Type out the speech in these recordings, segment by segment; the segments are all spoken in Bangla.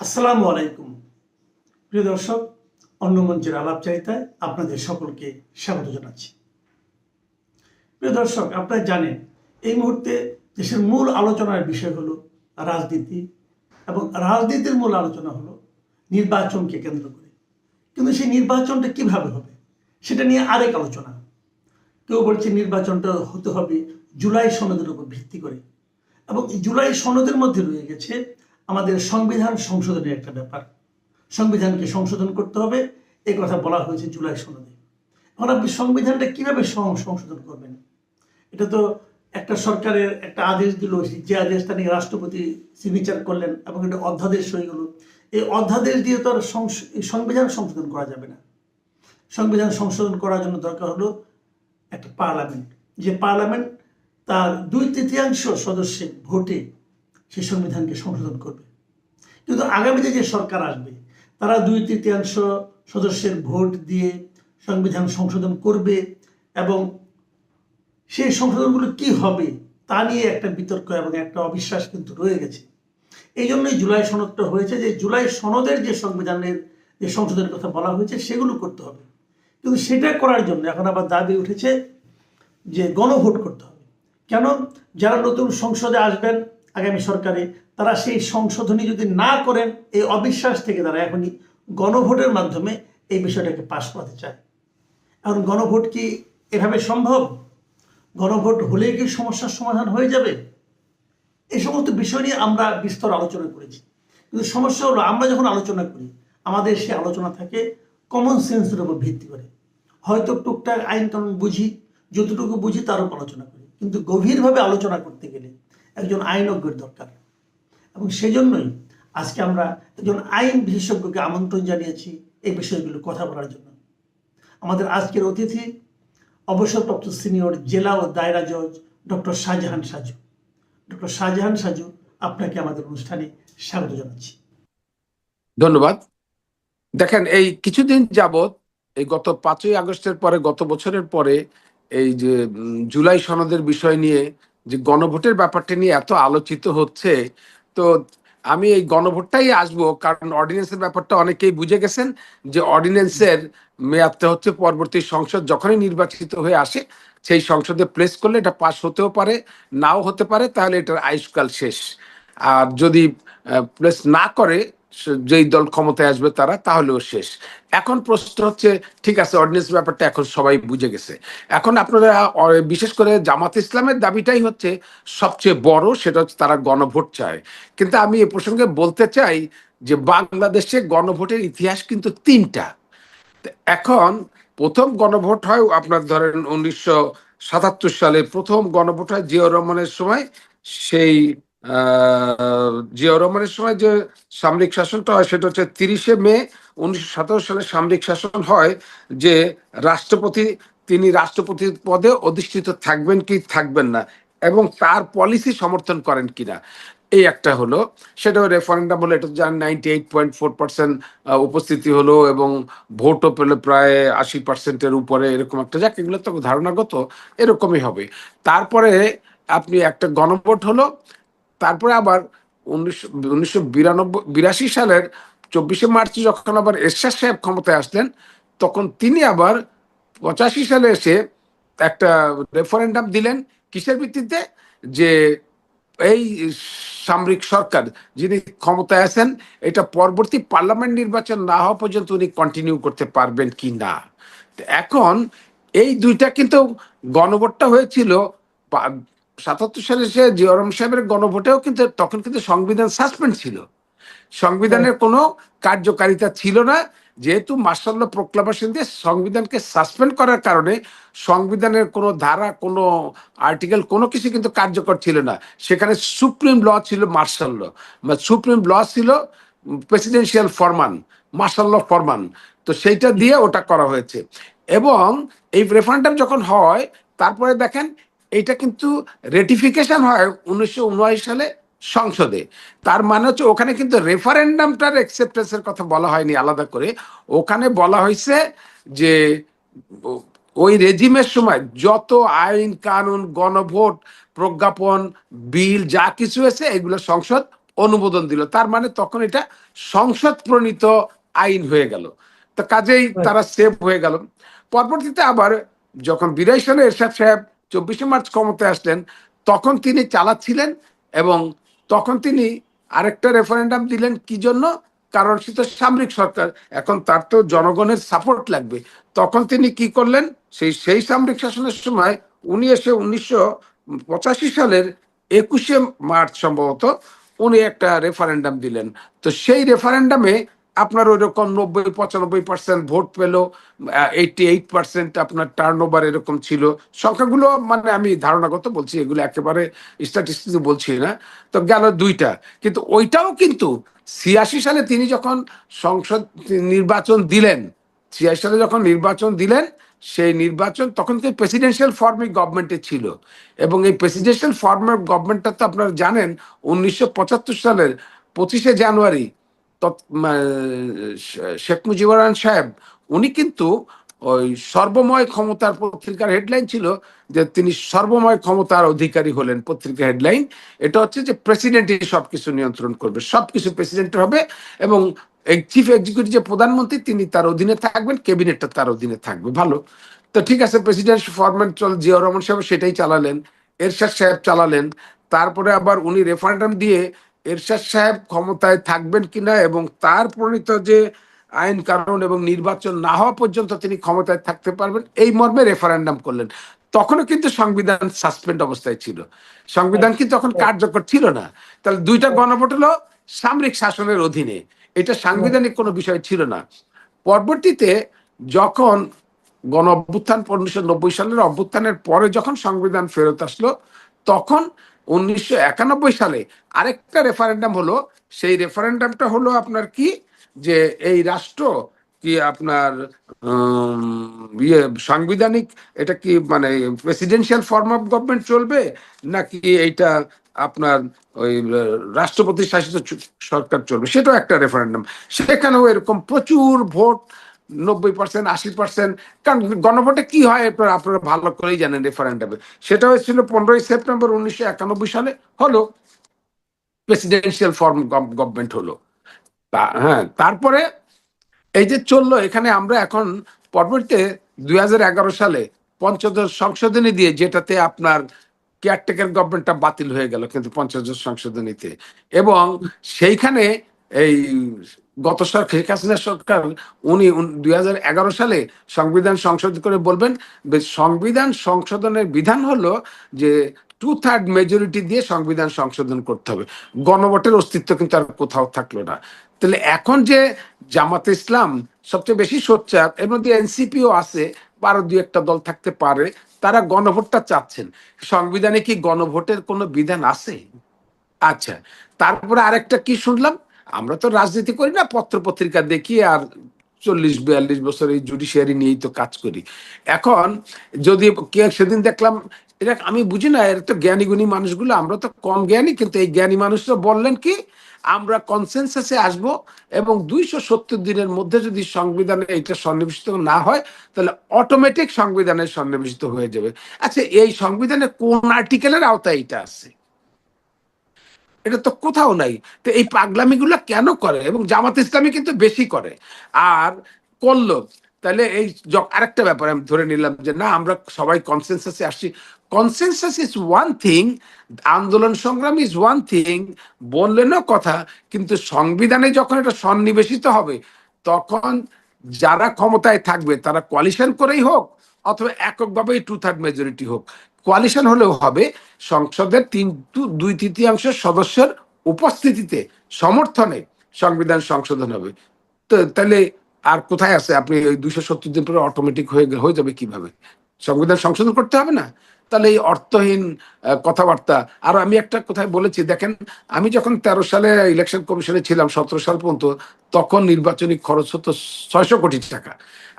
আসসালামু আলাইকুম। প্রিয় দর্শক, অন্য মঞ্চের আলাপচারিতায় আপনাদের সকলকে স্বাগত জানাচ্ছি। প্রিয় দর্শক, আপনারা জানেন, এই মুহূর্তে দেশের মূল আলোচনার বিষয় হলো রাজনীতি এবং রাজনীতির মূল আলোচনা হলো নির্বাচনকে কেন্দ্র করে। কিন্তু সেই নির্বাচনটা কীভাবে হবে, সেটা নিয়ে আরেক আলোচনা। কেউ বলছে নির্বাচনটা হতে হবে জুলাই সনদের উপর ভিত্তি করে এবং জুলাই সনদের মধ্যে রয়ে গেছে আমাদের সংবিধান সংশোধনের একটা ব্যাপার। সংবিধানকে সংশোধন করতে হবে। এ কথা বলা হয়েছে জুলাই সনদে। এখন আপনি সংবিধানটা কীভাবে সংশোধন করবেন? এটা তো একটা সরকারের একটা আদেশ দিল, যে আদেশটা নিয়ে রাষ্ট্রপতি সিগনেচার করলেন এবং এটা অধ্যাদেশ হয়ে গেল। এই অধ্যাদেশ দিয়ে তো আর সংবিধান সংশোধন করা যাবে না। সংবিধান সংশোধন করার জন্য দরকার হলো একটা পার্লামেন্ট। যে পার্লামেন্ট তার দুই তৃতীয়াংশ সদস্যের ভোটে সেই সংবিধানকে সংশোধন করবে। কিন্তু আগামীতে যে সরকার আসবে, তারা দুই তৃতীয়াংশ সদস্যের ভোট দিয়ে সংবিধান সংশোধন করবে এবং সেই সংশোধনগুলো কি হবে তা নিয়ে একটা বিতর্ক এবং একটা অবিশ্বাস কিন্তু রয়ে গেছে। এই জন্যই জুলাই সনদটা হয়েছে যে জুলাই সনদের যে সংবিধানের যে সংশোধনের কথা বলা হয়েছে, সেগুলো করতে হবে। কিন্তু সেটা করার জন্য এখন আবার দাবি উঠেছে যে গণভোট করতে হবে। কেন? যারা নতুন সংসদে আসবেন আগামী সরকারে, তারা সেই সংশোধনী যদি না করেন, এই অবিশ্বাস থেকে তারা এখনই গণভোটের মাধ্যমে এই বিষয়টাকে পাশ করাতে চায়। এখন গণভোট কি এভাবে সম্ভব? গণভোট হলেই কি সমস্যার সমাধান হয়ে যাবে? এই সমস্ত বিষয় নিয়ে আমরা বিস্তর আলোচনা করেছি। কিন্তু সমস্যা হলো, আমরা যখন আলোচনা করি, আমাদের সে আলোচনা থাকে কমন সেন্সের উপর ভিত্তি করে। হয়তো টুকটাক আইন কানুন বুঝি, যতটুকু বুঝি তার উপর আলোচনা করি। কিন্তু গভীরভাবে আলোচনা করতে গেলে একজন আইনজ্ঞের দরকার। এবং সেজন্যই আজকে আমরা একজন আইন বিশেষজ্ঞকে আমন্ত্রণ জানিয়েছি এই বিষয়গুলো কথা বলার জন্য। আমাদের আজকের অতিথি অবসরপ্রাপ্ত সিনিয়র জেলা ও দায়রা জজ ডক্টর শাহজাহান সাজু। ডক্টর শাহজাহান সাজু, আপনাকে আমাদের অনুষ্ঠানে স্বাগত জানাচ্ছি। ধন্যবাদ। দেখেন, এই কিছুদিন যাবত এই গত পাঁচই আগস্টের পরে, গত বছরের পরে এই যে জুলাই সনদের বিষয় নিয়ে যে গণভোটের ব্যাপারটা নিয়ে এত আলোচিত হচ্ছে, তো আমি এই গণভোটটাই আসব, কারণ অর্ডিন্যান্সের ব্যাপারটা অনেকেই বুঝে গেছেন যে অর্ডিন্যান্সের মেয়াদটা হচ্ছে পরবর্তী সংসদ যখনই নির্বাচিত হয়ে আসে, সেই সংসদে প্লেস করলে এটা পাশ হতেও পারে, নাও হতে পারে, তাহলে এটার আয়ুষ্কাল শেষ। আর যদি প্লেস না করে যেই দল ক্ষমতায় আসবে তারা, তাহলেও শেষ। এখন প্রশ্ন হচ্ছে, ঠিক আছে অর্ডিন্যান্স ব্যাপারটা এখন সবাই বুঝে গেছে। এখন আপনারা বিশেষ করে জামাত ইসলামের দাবিটাই হচ্ছে, সবচেয়ে বড় সেটা হচ্ছে তারা গণভোট চায়। কিন্তু আমি এ প্রসঙ্গে বলতে চাই যে বাংলাদেশে গণভোটের ইতিহাস কিন্তু তিনটা। এখন প্রথম গণভোট হয়, আপনার ধরেন উনিশশো সাতাত্তর সালে প্রথম গণভোট হয় জিয়াউর রহমানের সময়, সেই জিয়াউর রহমানের সময় যে সামরিক শাসনটা হয়, সেটা হচ্ছে তিরিশে মে উনিশশো সাতাত্তর সালে সামরিক শাসন হয় যে রাষ্ট্রপতি, তিনি রাষ্ট্রপতির পদে অধিষ্ঠিত থাকবেন কি থাকবেন না এবং তার পলিসি সমর্থন করেন কিনা। এই একটা হলো। সেটা রেফারেন্ডাম হলো, এটা জানেন ninety eight point four percent উপস্থিতি হলো এবং ভোটও পেল প্রায় আশি পার্সেন্টের উপরে এরকম একটা, যাক, এগুলো তো ধারণাগত, এরকমই হবে। তারপরে আপনি একটা গণভোট হলো তারপরে আবার উনিশশো বিরাশি সালের চব্বিশে মার্চ যখন আবার এরশাদ সাহেব ক্ষমতায় আসলেন, তখন তিনি আবার পঁচাশি সালে এসে একটা রেফারেন্ডাম দিলেন কিসের ভিত্তিতে? যে এই সামরিক সরকার যিনি ক্ষমতায় আছেন, এটা পরবর্তী পার্লামেন্ট নির্বাচন না হওয়া পর্যন্ত উনি কন্টিনিউ করতে পারবেন কি না? এখন এই দুইটা কিন্তু গণভোটটা হয়েছিল সাতাত্তর সালে সে জিয়রম সাহেবের গণভোটেও কিন্তু তখন কিন্তু সংবিধান সাসপেন্ড ছিল। সংবিধানের কোনো কার্যকারিতা ছিল না। যেহেতু মার্শাল প্রোক্লামেশন দিয়ে সংবিধানকে সাসপেন্ড করার কারণে সংবিধানের কোনো ধারা কোনো আর্টিকেল কোনো কিছু কিন্তু কার্যকর ছিল না। সেখানে সুপ্রিম ল ছিল মার্শাল ল। সুপ্রিম ল ছিল প্রেসিডেন্সিয়াল ফরমান মার্শাল ল ফরমান তো সেইটা দিয়ে ওটা করা হয়েছে। এবং এই রেফারেন্ডাম যখন হয় তারপরে দেখেন এটা কিন্তু রেটিফিকেশন হয় উনিশশো উনআশি সালে সংসদে। তার মানে হচ্ছে ওখানে কিন্তু রেফারেন্ডামটার অ্যাকসেপ্টেন্সের কথা বলা হয়নি আলাদা করে। ওখানে বলা হয়েছে যে ওই রেজিমের সময় যত আইন কানুন গণভোট প্রজ্ঞাপন বিল যা কিছু হয়েছে এগুলো সংসদ অনুমোদন দিল। তার মানে তখন এটা সংসদ প্রণীত আইন হয়ে গেল। তো কাজেই তারা সেফ হয়ে গেল। পরবর্তীতে আবার যখন বিরাই সালে এরশাদ সাহেব চব্বিশে মার্চ ক্ষমতায় আসলেন, তখন তিনি চালাচ্ছিলেন এবং তখন তিনি আরেকটা রেফারেন্ডাম দিলেন কি জন্য? কারণ সে তো সামরিক সরকার, এখন তার তো জনগণের সাপোর্ট লাগবে। তখন তিনি কি করলেন? সেই সেই সামরিক শাসনের সময় উনি এসে উনিশশো পঁচাশি সালের একুশে মার্চ সম্ভবত উনি একটা রেফারেন্ডাম দিলেন। তো সেই রেফারেন্ডামে আপনার ওই রকম নব্বই, পঁচানব্বই পার্সেন্ট ভোট পেল এইটি এইট পার্সেন্ট আপনার টার্ন ওভার এরকম ছিল। সংখ্যাগুলো মানে আমি ধারণাগত বলছি, এগুলো একেবারে স্ট্যাটিস্টিক্স বলছি না। তো গেল দুইটা। কিন্তু ওইটাও কিন্তু ছিয়াশি সালে তিনি যখন সংসদ নির্বাচন দিলেন, ছিয়াশি সালে যখন নির্বাচন দিলেন, সেই নির্বাচন তখন তো প্রেসিডেন্সিয়াল ফর্মে গভর্নমেন্টে ছিল। এবং এই প্রেসিডেন্সিয়াল ফর্মের গভর্নমেন্টটা তো আপনারা জানেন, উনিশশো পঁচাত্তর সালের পঁচিশে জানুয়ারি শেখ মুজিবুর রহমান সাহেব, উনি কিন্তু ওই সর্বময় ক্ষমতার পত্রিকার হেডলাইন ছিল যে তিনি সর্বময় ক্ষমতার অধিকারী হলেন পত্রিকার হেডলাইন। এটা হচ্ছে যে প্রেসিডেন্টই সবকিছু নিয়ন্ত্রণ করবে, সবকিছু প্রেসিডেন্টের হবে এবং চিফ এক্সিকিউটিভ যে প্রধানমন্ত্রী তিনি তার অধীনে থাকবেন, ক্যাবিনেটটা তার অধীনে থাকবে, ভালো। তো ঠিক আছে, প্রেসিডেন্ট ফরম্যাট চল, জিয়াউর রহমান সাহেব সেটাই চালালেন, এরশাদ সাহেব চালালেন, তারপরে আবার উনি রেফারেন্ডাম দিয়ে এরশাদ সাহেব ক্ষমতায় থাকবেন কিনা এবং তার প্রণীত যে আইন কানুন এবং নির্বাচন না হওয়া পর্যন্ত তিনি ক্ষমতায় থাকতে পারবেন এই মর্মে রেফারেন্ডাম করলেন। তখনও কিন্তু সংবিধান সাসপেন্ড অবস্থায় ছিল। সংবিধান কিন্তু তখন কার্যকর ছিল না। তাহলে দুইটা গণভোট হলো সামরিক শাসনের অধীনে। এটা সাংবিধানিক কোনো বিষয় ছিল না। পরবর্তীতে যখন গণ অভ্যুত্থান উনিশশো নব্বই সালের অভ্যুত্থানের পরে যখন সংবিধান ফেরত আসলো তখন উনিশশো একানব্বই সালে আরেকটা রেফারেন্ডাম হলো। সেই রেফারেন্ডামটা হলো আপনার কি? যে এই রাষ্ট্র কি আপনার ইয়ে সাংবিধানিক এটা কি মানে প্রেসিডেন্সিয়াল ফর্ম অফ গভর্নমেন্ট চলবে? নাকি এইটা আপনার ওই রাষ্ট্রপতি শাসিত সরকার চলবে? সেটাও একটা রেফারেন্ডাম সেখানেও এরকম প্রচুর ভোট নব্বই পার্সেন্ট আশি পার্সেন্ট কারণ গণভোটে কি হয় আপনারা আপনারা ভালো করেই জানেন রেফারেন্ডামে সেটা হয়েছিল পনেরোই সেপ্টেম্বর উনিশশো একানব্বই সালে। হলো। প্রেসিডেন্সিয়াল ফর্ম গভর্নমেন্ট হলো। হ্যাঁ তারপরে এই যে চলল, এখানে আমরা এখন পরবর্তীতে দুই হাজার এগারো সালে পঞ্চদশ সংশোধনী দিয়ে যেটাতে আপনার কেয়ারটেকার গভর্নমেন্টটা বাতিল হয়ে গেল কিন্তু পঞ্চদশ সংশোধনীতে। এবং সেইখানে এই গত সরকার শেখ হাসিনা সরকার, উনি দুই হাজার এগারো সালে সংবিধান সংশোধন করে বলবেন সংবিধান সংশোধনের বিধান হলো যে টু থার্ড মেজরিটি দিয়ে সংবিধান সংশোধন করতে হবে। গণভোটের অস্তিত্ব কিন্তু আর কোথাও থাকল না। তাহলে এখন যে জামাতে ইসলাম সবচেয়ে বেশি সোচ্চার, এর মধ্যে এনসিপিও আছে বারো দুই একটা দল থাকতে পারে, তারা গণভোটটা চাচ্ছেন। সংবিধানে কি গণভোটের কোনো বিধান আছে? আচ্ছা তারপরে আরেকটা কি শুনলাম? আমরা তো রাজনীতি করি না পত্র পত্রিকা দেখি আর চল্লিশ, বিয়াল্লিশ বছর এই জুডিশিয়ারি নিয়েই তো কাজ করি। এখন যদি সেদিন দেখলাম, এটা আমি বুঝি না, এর তো জ্ঞানী গুণী মানুষগুলো, আমরা তো কম জ্ঞানী, কিন্তু এই জ্ঞানী মানুষরা বললেন কি, আমরা কনসেনসাসে আসব এবং দুইশো সত্তর দিনের মধ্যে যদি সংবিধানে এটা সন্নিবেশিত না হয়, তাহলে অটোমেটিক সংবিধানে সন্নিবেশিত হয়ে যাবে। আচ্ছা এই সংবিধানে কোন আর্টিকেলের আওতায় এটা আছে? এটা তো কোথাও নাই। তো এই পাগলামিগুলো কেন করে? এবং জামাত ইসলামী কিন্তু বেশি করে। আর করল। তাহলে এই আরেকটা ব্যাপার আমি ধরে নিলাম যে না, আমরা সবাই কনসেনসাসে আসছি। কনসেনসাস ইজ ওয়ান থিং আন্দোলন সংগ্রাম ইজ ওয়ান থিং বললেনও কথা, কিন্তু সংবিধানে যখন এটা সন্নিবেশিত হবে, তখন যারা ক্ষমতায় থাকবে, তারা কোয়ালিশন করেই হোক, অথবা এককভাবেই টু থার্ড মেজরিটি হোক। কোয়ালিশন হলেও হবে, সংসদের তিন দুই তৃতীয়াংশ সদস্যের উপস্থিতিতে সমর্থনে সংবিধান সংশোধন হবে। তো তাহলে আর কোথায় আছে? আপনি ওই দুইশো সত্তর দিন পরে অটোমেটিক হয়ে হয়ে যাবে কীভাবে? সংবিধান সংশোধন করতে হবে না? তাহলে এই অর্থহীন কথাবার্তা। আর আমি একটা কোথায় বলেছি, দেখেন, আমি যখন তেরো সালে ইলেকশন কমিশনে ছিলাম, সতেরো সাল পর্যন্ত, তখন নির্বাচনী খরচ হতো ছয়শো কোটি টাকা।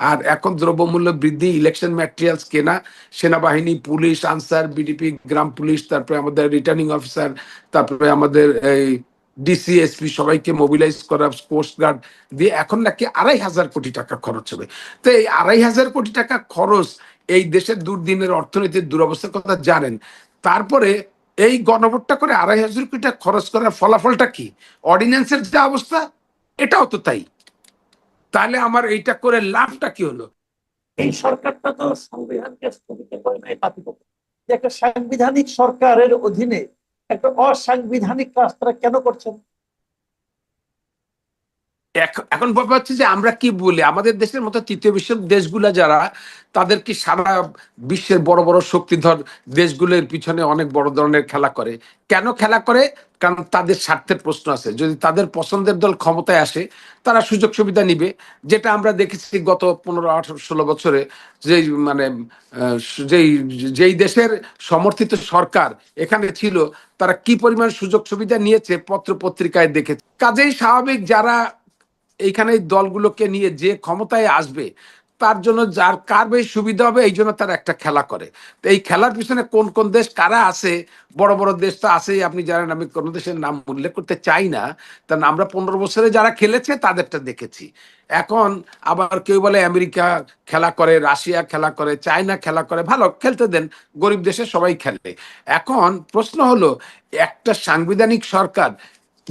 আর এখন দ্রব্যমূল্য বৃদ্ধি ইলেকশন ম্যাটেরিয়ালস কেনা, সেনাবাহিনী, পুলিশ, আনসার বিডিপি গ্রাম পুলিশ, তারপরে আমাদের রিটার্নিং অফিসার তারপরে আমাদের এই ডিসিএসপি সবাইকে মোবিলাইজ করা কোস্ট গার্ড দিয়ে এখন নাকি আড়াই হাজার কোটি টাকা খরচ হবে। তো এই আড়াই হাজার কোটি টাকা খরচ এই দেশের দুর্দিনের অর্থনীতির দুরবস্থার কথা জানেন। তারপরে এই গণভোটটা করে আড়াই হাজার কোটি টাকা খরচ করার ফলাফলটা কি? অর্ডিন্যান্সের যে অবস্থা, এটাও তো তাই। তাহলে আমার এইটা করে লাভটা কি হলো? এই সরকারটা তো সংবিধানকে স্থগিত করে নাই, বাতিল। একটা সাংবিধানিক সরকারের অধীনে একটা অসাংবিধানিক কাজ তারা কেন করছেন? এখন ব্যাপার হচ্ছে যে আমরা কি বলি? আমাদের দেশের মতো তৃতীয় বিশ্বের দেশগুলা যারা, তাদের কি সারা বিশ্বের বড় বড় শক্তিধর দেশগুলোর পিছনে অনেক বড় ধরনের খেলা করে? কেন খেলা করে? কারণ তাদের স্বার্থের প্রশ্ন আছে। যদি তাদের পছন্দের দল ক্ষমতায় আসে, তারা সুযোগ সুবিধা নিবে। যেটা আমরা দেখেছি গত পনেরো, আঠারো, ষোলো বছরে, যেই মানে যেই যেই দেশের সমর্থিত সরকার এখানে ছিল, তারা কি পরিমাণ সুযোগ সুবিধা নিয়েছে পত্র পত্রিকায় দেখে কাজেই স্বাভাবিক যারা এইখানে দলগুলোকে নিয়ে যে ক্ষমতায় আসবে, তার জন্য যার কার বেশি সুবিধা হবে, এই জন্য তারা একটা খেলা করে। তো এই খেলার পিছনে কোন কোন দেশ কারা আছে, বড় বড় দেশ তো আছেই, আপনি জানেন আমি কোনো দেশের নাম উল্লেখ করতে চাই না। কারণ আমরা পনেরো বছরে যারা খেলেছে, তাদেরটা দেখেছি। এখন আবার কেউ বলে আমেরিকা খেলা করে, রাশিয়া খেলা করে, চায়না খেলা করে, ভালো, খেলতে দেন, গরিব দেশে সবাই খেলে। এখন প্রশ্ন হলো, একটা সাংবিধানিক সরকার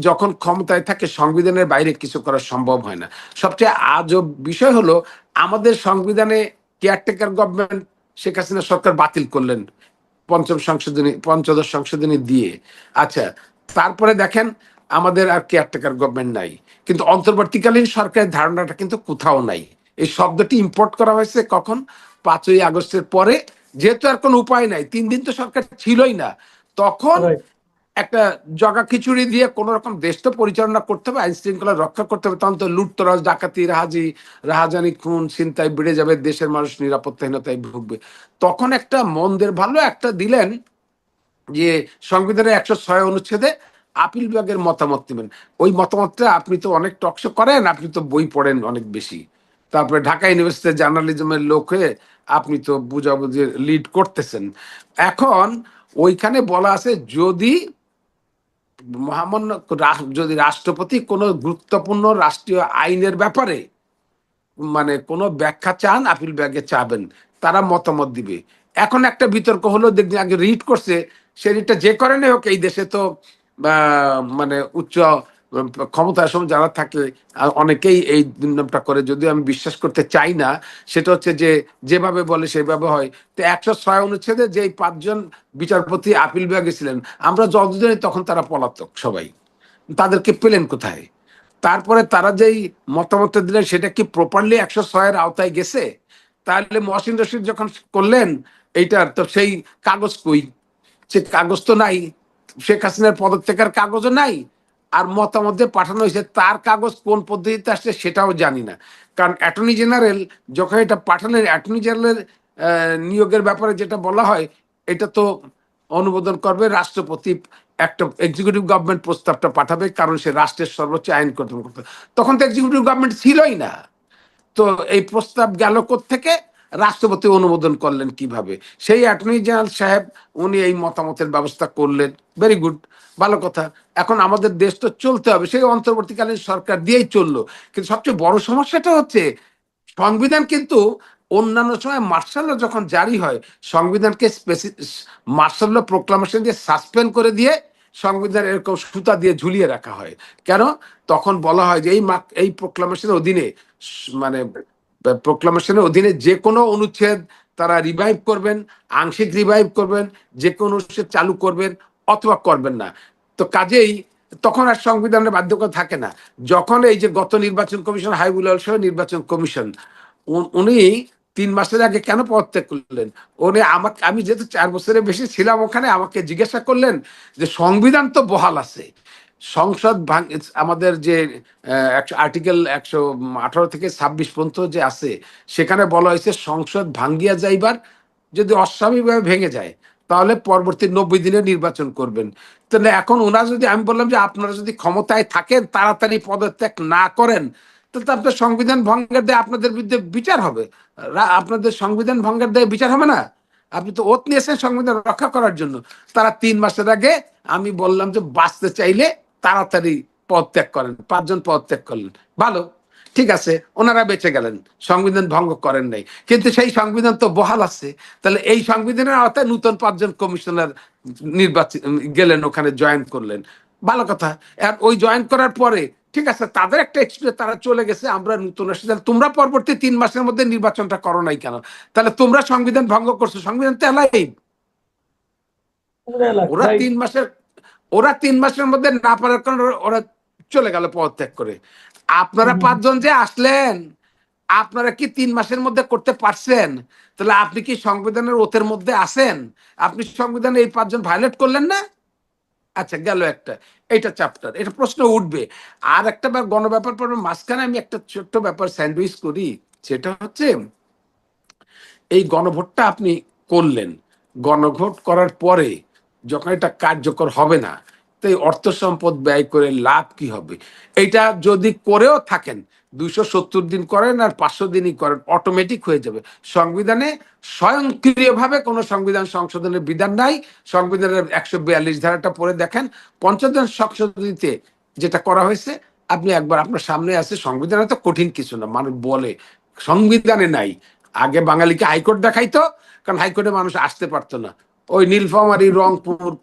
যখন ক্ষমতায় থাকে, সংবিধানের বাইরে কিছু করা সম্ভব হয় না। সবচেয়ে আজব বিষয় হলো, আমাদের সংবিধানে কেয়ারটেকার গভর্নমেন্ট শেখ হাসিনা সরকার বাতিল করলেন পঞ্চম সংশোধনী, পঞ্চদশ সংশোধনী দিয়ে। আচ্ছা তারপরে দেখেন, আমাদের আর কেয়ারটেকার গভর্নমেন্ট নাই। কিন্তু অন্তর্বর্তীকালীন সরকারের ধারণাটা কিন্তু কোথাও নাই। এই শব্দটি ইম্পোর্ট করা হয়েছে কখন? পাঁচই আগস্টের পরে। যেহেতু আর কোনো উপায় নাই, তিন দিন তো সরকার ছিলই না। তখন. একটা জগা খিচুড়ি দিয়ে কোন রকম দেশ তো পরিচালনা করতে হবে আইন শৃঙ্খলা রক্ষা করতে হবে তখন তো লুটতরাজ ডাকাতি রাহাজি রাহাজানি খুন চিন্তায় বেড়ে যাবে, দেশের মানুষ নিরাপত্তাহীনতায় ভুগবে। তখন একটা মন্দের ভালো একটা দিলেন যে, সংবিধানের একশো ছয় অনুচ্ছেদে আপিল বিভাগের মতামত নেবেন। ওই মতামতটা আপনি তো অনেক টকশো করেন, আপনি তো বই পড়েন অনেক বেশি। তারপরে ঢাকা ইউনিভার্সিটির জার্নালিজমের লোক হয়ে আপনি তো বুঝাবুঝি লিড করতেছেন। এখন ওইখানে বলা আছে, যদি মহামান্য যদি রাষ্ট্রপতি কোনো গুরুত্বপূর্ণ রাষ্ট্রীয় আইনের ব্যাপারে মানে কোনো ব্যাখ্যা চান, আপিল ব্যাগে চাবেন, তারা মতামত দিবে। এখন একটা বিতর্ক হলো, দেখবেন আগে রিট করছে, সে রিটটা যে করেনি হোক, এই দেশে তো মানে উচ্চ ক্ষমতার সময় যারা থাকে অনেকেই এই দুর্নামটা করে। যদিও আমি বিশ্বাস করতে চাই না, সেটা হচ্ছে যে, যেভাবে বলে সেভাবে হয়। তো একশো ছয় অনুচ্ছেদে যে পাঁচজন বিচারপতি আপিল বিভাগে ছিলেন, আমরা যতজনই তখন তারা পলাতক সবাই। তাদেরকে পেলেন কোথায়? তারপরে তারা যেই মতামতটা দিলেন, সেটা কি প্রপারলি একশো ছয়ের আওতায় গেছে? তাহলে মহসিন রশিদ যখন করলেন, এইটার তো সেই কাগজ কই? সে কাগজ তো নাই। শেখ হাসিনার পদত্যাগের কাগজও নাই। আর মতামত দিয়ে পাঠানো হয়েছে, তার কাগজ কোন পদ্ধতিতে আসছে সেটাও জানি না। কারণ অ্যাটর্নি জেনারেল যখন এটা পাঠালেন, অ্যাটর্নি জেনারেলের নিয়োগের ব্যাপারে যেটা বলা হয়, এটা তো অনুমোদন করবে রাষ্ট্রপতি, একটা এক্সিকিউটিভ গভর্নমেন্ট প্রস্তাবটা পাঠাবে, কারণ সে রাষ্ট্রের সর্বোচ্চ আইন কর্তৃপক্ষ তখন তো এক্সিকিউটিভ গভর্নমেন্ট ছিলই না। তো এই প্রস্তাব গেল থেকে রাষ্ট্রপতি অনুমোদন করলেন কীভাবে? সেই অ্যাটর্নি জেনারেল সাহেব, উনি এই মতামতের ব্যবস্থা করলেন। ভেরি গুড ভালো কথা। এখন আমাদের দেশ তো চলতে হবে। সেই অন্তর্বর্তীকালীন সরকার দিয়েই চলল। কিন্তু সবচেয়ে বড় সমস্যাটা হচ্ছে, সংবিধান কিন্তু অন্যান্য সময় মার্শাল যখন জারি হয়, সংবিধানকে মার্শাল প্রোক্লামেশন দিয়ে সাসপেন্ড করে দিয়ে সংবিধান এরকম সুতা দিয়ে ঝুলিয়ে রাখা হয়। কেন? তখন বলা হয় যে এই এই প্রোক্লামেশনের অধীনে মানে প্রোক্লামেশনের অধীনে যে কোনো অনুচ্ছেদ তারা রিভাইভ করবেন, আংশিক রিভাইভ করবেন যে কোনো অনুচ্ছেদ চালু করবেন অথবা করবেন না। তো কাজেই তখন আর সংবিধানের বাধ্যকতা থাকে না। যখন এই যে গত নির্বাচন কমিশন হাইবুল সহ নির্বাচন কমিশন উন- তিন মাসের আগে কেন পদত্যাগ করলেন? উনি আমাকে, আমি যেহেতু চার বছরের বেশি ছিলাম ওখানে, আমাকে জিজ্ঞাসা করলেন যে সংবিধান তো বহাল আছে। সংসদ ভাঙ- আমাদের যে আর্টিকেল একশো আঠারো থেকে ছাব্বিশ পর্যন্ত যে আছে, সেখানে বলা হয়েছে সংসদ ভাঙ্গিয়া যাইবার, যদি অস্বাভাবিকভাবে ভেঙে যায়, তাহলে পরবর্তী নব্বই দিনে নির্বাচন করবেন। তাহলে এখন ওনারা যদি, আমি বললাম যে আপনারা যদি ক্ষমতায় থাকেন, তাড়াতাড়ি পদত্যাগ না করেন, তাহলে আপনার সংবিধান ভঙ্গের দেয় আপনাদের বিরুদ্ধে বিচার হবে। আপনাদের সংবিধান ভঙ্গের দেয় বিচার হবে না? আপনি তো ওত নিয়েছেন সংবিধান রক্ষা করার জন্য। তারা তিন মাসের আগে আমি বললাম যে বাঁচতে চাইলে তাড়াতাড়ি পদত্যাগ করেন পাঁচজন পদত্যাগ করলেন। ভালো ঠিক আছে ওনারা বেঁচে গেলেন সংবিধান ভঙ্গ করেন নাই। কিন্তু সেই সংবিধান তো বহাল আছে তাহলে এই সংবিধানের আওতায় নতুন পাঁচজন কমিশনার নির্বাচন গেলেন ওখানে জয়েন করলেন। ভালো কথা আর ওই জয়েন করার পরে ঠিক আছে তাদের একটা এক্সপিরিয়েন্স তারা চলে গেছে আমরা নতুন আসছি তাহলে তোমরা পরবর্তী তিন মাসের মধ্যে নির্বাচনটা করো নাই কেন? তাহলে তোমরা সংবিধান ভঙ্গ করছ সংবিধান তো এলাই ওরা তিন মাসের ওরা তিন মাসের মধ্যে না পারার কারণে ওরা- চলে গেল পদত্যাগ করে। আপনারা পাঁচজন যে আসলেন আপনারা কি তিন মাসের মধ্যে করতে পারছেন? তাহলে আপনি কি সংবিধানের ওতের মধ্যে আছেন? আপনি সংবিধানে এই পাঁচজন ভায়োলেট করলেন না? আচ্ছা গেল একটা। এটা চ্যাপ্টার এটা প্রশ্ন উঠবে। আর একটা বার গণব্যাপার পড়বে মাঝখানে আমি একটা ছোট্ট ব্যাপার স্যান্ডউইচ করি। সেটা হচ্ছে এই গণভোটটা আপনি করলেন। গণভোট করার পরে যখন এটা কার্যকর হবে না তো এই অর্থ সম্পদ ব্যয় করে লাভ কি হবে? এটা যদি করেও থাকেন, দুইশো সত্তর দিন করেন আর পাঁচশো দিনই করেন অটোমেটিক হয়ে যাবে। সংবিধানে স্বয়ংক্রিয়ভাবে কোনো সংবিধান সংশোধনের বিধান নাই। সংবিধানের একশো বিয়াল্লিশ ধারাটা পড়ে দেখেন, পঞ্চদশ সংশোধনীতে যেটা করা হয়েছে, আপনি একবার আপনার সামনে আছে, সংবিধানে তো কঠিন কিছু না, মানুষ বলে, সংবিধানে নাই। আগে বাঙালিকে হাইকোর্ট দেখাইতো, কারণ হাইকোর্টে মানুষ আসতে পারতো না। ওই নীলফামারী, রংপুর,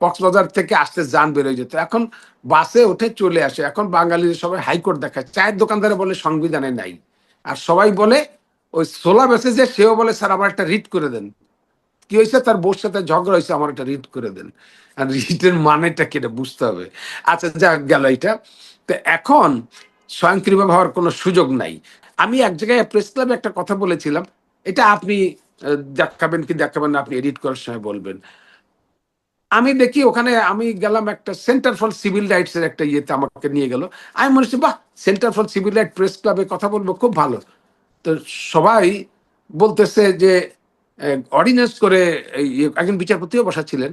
কক্সবাজার থেকে আসতে যান বেরোয় যেত। এখন বাসে উঠে চলে আসে। এখন বাঙালির সবাই হাইকোর্ট দেখায়। চায়ের দোকানদারে বলে, সংবিধানে নাই। আর সবাই বলে, ওই সোলা যে সেও বলে, স্যার, আমার একটা রিট করে দেন। কি হয়েছে? তার বউর সাথে ঝগড়া হয়েছে, আমার একটা রিট করে দেন। আর রিটের মানেটা কেটে বুঝতে হবে। আচ্ছা যা গেল এটা তো এখন স্বয়ংক্রিয়ভাবে হওয়ার কোনো সুযোগ নাই। আমি এক জায়গায় প্রেস ক্লাবে একটা কথা বলেছিলাম। এটা আপনি দেখাবেন কি দেখাবেন না, আপনি এডিট করার সময় বলবেন। আমি দেখি ওখানে আমি গেলাম একটা সেন্টার ফর সিভিল রাইটস এর একটা ইয়েতে আমাকে নিয়ে গেল। আমি মনে হচ্ছে, বাহ, centre for civil right press ক্লাবে কথা বলব, খুব ভালো। তো সবাই বলতেছে যে অর্ডিন্যান্স করে, এই একজন বিচারপতিও বসা ছিলেন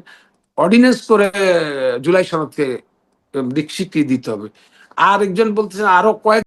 অর্ডিন্যান্স করে জুলাই সনদকে স্বীকৃতি দিতে হবে। আর একজন বলতেছেন আরও কয়েক